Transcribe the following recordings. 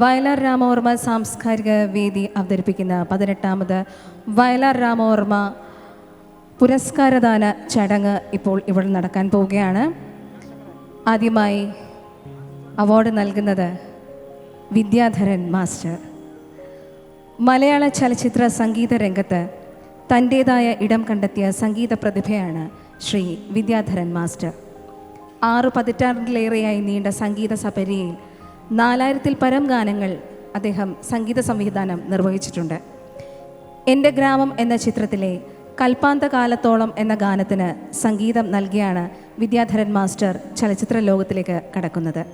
വയലാർ രാമവർമ്മ സാംസ്കാരിക വേദി അവതരിപ്പിക്കുന്ന പതിനെട്ടാമത് വയലാർ രാമവർമ്മ പുരസ്കാരദാന ചടങ്ങ് ഇപ്പോൾ ഇവിടെ നടക്കാൻ പോവുകയാണ്. ആദ്യമായി അവാർഡ് നൽകുന്നത് വിദ്യാധരൻ മാസ്റ്റർ. മലയാള ചലച്ചിത്ര സംഗീത രംഗത്ത് തന്റേതായ ഇടം കണ്ടെത്തിയ സംഗീത പ്രതിഭയാണ് ശ്രീ വിദ്യാധരൻ മാസ്റ്റർ. ആറു പതിറ്റാണ്ടിലേറെയായി നീണ്ട സംഗീത സപര്യയിൽ നാലായിരത്തിൽ പരം ഗാനങ്ങൾ അദ്ദേഹം സംഗീത സംവിധാനം നിർവഹിച്ചിട്ടുണ്ട്. എന്റെ ഗ്രാമം എന്ന ചിത്രത്തിലെ കൽപ്പാന്ത കാലത്തോളം എന്ന ഗാനത്തിന് സംഗീതം നൽകിയാണ് വിദ്യാധരൻ മാസ്റ്റർ ചലച്ചിത്ര ലോകത്തിലേക്ക് കടക്കുന്നത്.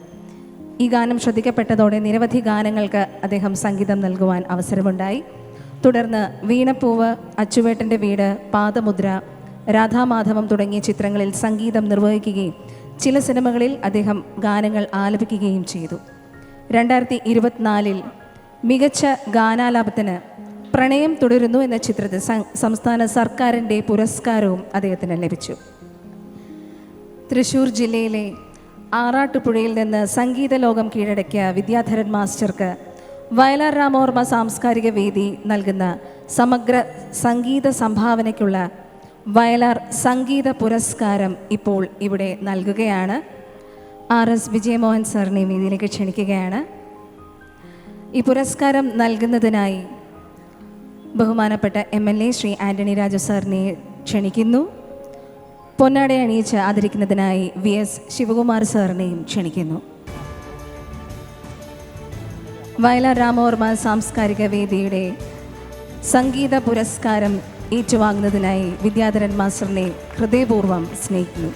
ഈ ഗാനം ശ്രദ്ധിക്കപ്പെട്ടതോടെ നിരവധി ഗാനങ്ങൾക്ക് അദ്ദേഹം സംഗീതം നൽകുവാൻ അവസരമുണ്ടായി. തുടർന്ന് വീണപ്പൂവ് അച്ചുവേട്ടന്റെ വീട് പാദമുദ്ര രാധാമാധവം തുടങ്ങിയ ചിത്രങ്ങളിൽ സംഗീതം നിർവഹിക്കുകയും ചില സിനിമകളിൽ അദ്ദേഹം ഗാനങ്ങൾ ആലപിക്കുകയും ചെയ്തു. രണ്ടായിരത്തി ഇരുപത്തിനാലിൽ മികച്ച ഗാനാലാപത്തിന് പ്രണയം തുടരുന്നു എന്ന ചിത്രത്തിൽ സംസ്ഥാന സർക്കാരിന്റെ പുരസ്കാരവും അദ്ദേഹത്തിന് ലഭിച്ചു. തൃശൂർ ജില്ലയിലെ ആറാട്ടുപുഴയിൽ നിന്ന് സംഗീത ലോകം കീഴടക്കിയ വിദ്യാധരൻ മാസ്റ്റർക്ക് വയലാർ രാമോർമ്മ സാംസ്കാരിക വേദി നൽകുന്ന സമഗ്ര സംഗീത സംഭാവനയ്ക്കുള്ള വയലാർ സംഗീത പുരസ്കാരം ഇപ്പോൾ ഇവിടെ നൽകുകയാണ്. ആർ എസ് വിജയമോഹൻ സാറിനെ വേദിയിലേക്ക് ക്ഷണിക്കുകയാണ്. ഈ പുരസ്കാരം നൽകുന്നതിനായി ബഹുമാനപ്പെട്ട M L A Sree Antony Raju സാറിനെ ക്ഷണിക്കുന്നു. പൊന്നാട അണിയിച്ച് ആദരിക്കുന്നതിനായി വി എസ് ശിവകുമാർ സാറിനെയും ക്ഷണിക്കുന്നു. വയലാർ രാമവർമ്മ സാംസ്കാരിക വേദിയുടെ സംഗീത പുരസ്കാരം ഏറ്റുവാങ്ങുന്നതിനായി വിദ്യാധരൻ മാസ്റ്ററിനെ ഹൃദയപൂർവം സ്നേഹിക്കുന്നു.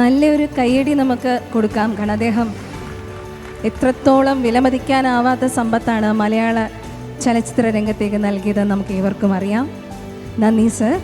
നല്ലൊരു കയ്യടി നമുക്ക് കൊടുക്കാം. കാരണം അദ്ദേഹം എത്രത്തോളം വിലമതിക്കാനാവാത്ത സമ്പത്താണ് മലയാള ചലച്ചിത്ര രംഗത്തേക്ക് നൽകിയത് നമുക്ക് ഏവർക്കും അറിയാം. നന്ദി സർ.